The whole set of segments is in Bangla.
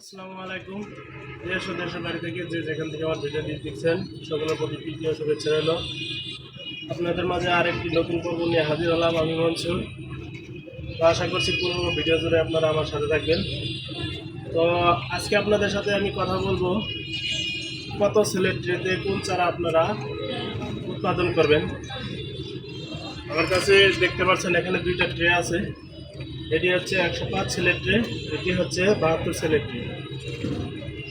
আসসালামু আলাইকুম। দেশ ও দেশের বাড়ি থেকে যে যেখান থেকে আমার ভিডিওটি দেখছেন, সকলের প্রতি তৃতীয় শুভেচ্ছা রইল। আপনাদের মাঝে আরেকটি নতুন পর্ব নিয়ে হাজির হলাম আমি মনসুর। তো আশা করছি পুরো ভিডিও জুড়ে আপনারা আমার সাথে থাকবেন। তো আজকে আপনাদের সাথে আমি কথা বলব, কত সিলেট ট্রেতে কোন চারা আপনারা উৎপাদন করবেন। আমার কাছে দেখতে পাচ্ছেন এখানে দুইটা ট্রে আছে। এটি হচ্ছে একশো পাঁচ ছেলের ট্রে এটি হচ্ছে বাহাত্তর ছেলের ট্রে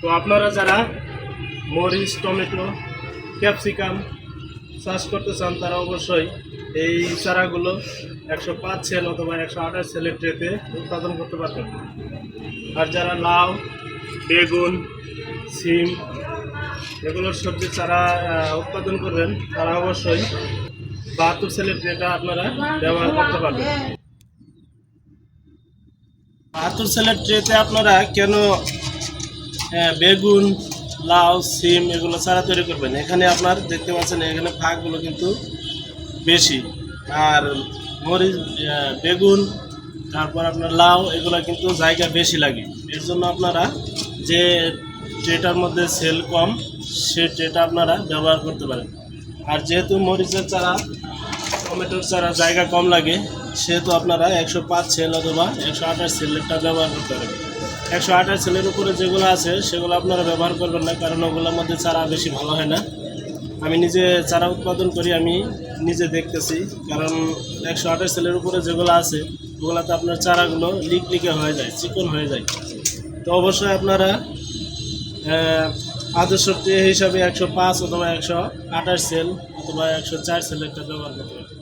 তো আপনারা যারা মরিচ, টমেটো, ক্যাপসিকাম চাষ করতে চান, তারা অবশ্যই এই চারাগুলো একশো পাঁচ সেল অথবা একশো আঠাশ সেলের ট্রেতে উৎপাদন করতে পারবেন। আর যারা লাউ, বেগুন, সিম, এগুলোর সবজি চারা উৎপাদন করবেন, তারা অবশ্যই বাহাত্তর সেলের ট্রেটা আপনারা ব্যবহার করতে পারবেন। বাহাত্তর সেলের ট্রেতে আপনারা কেন বেগুন, লাউ, সিম এগুলো চারা তৈরি করবেন? এখানে আপনার দেখতে পাচ্ছেন, এখানে ফাঁকগুলো কিন্তু বেশি। আর মরিচ বেগুন, তারপর আপনার লাউ, এগুলো কিন্তু জায়গা বেশি লাগে। এর জন্য আপনারা যে ট্রেটার মধ্যে সেল কম, সে ট্রেটা আপনারা ব্যবহার করতে পারেন। আর যেহেতু মরিচের চারা টমেটোর চারা জায়গা কম লাগে, সেহেতু আপনারা একশো পাঁচ সেল অথবা একশো আঠাশ সেলেরটা ব্যবহার করতে পারেন। একশো আঠাশ সেলের উপরে যেগুলো আছে, সেগুলো আপনারা ব্যবহার করবেন না, কারণ ওগুলোর মধ্যে চারা বেশি ভালো হয় না। আমি নিজে চারা উৎপাদন করি, আমি নিজে দেখতেছি, কারণ একশো আঠাশ সেলের উপরে যেগুলো আছে, ওগুলোতে আপনার চারাগুলো লিক লিকে হয়ে যায়, চিকন হয়ে যায়। তো অবশ্যই আপনারা আদর্শ হিসাবে একশো পাঁচ অথবা একশো আঠাশ সেল অথবা একশো চার সেল একটা ব্যবহার করতে পারেন।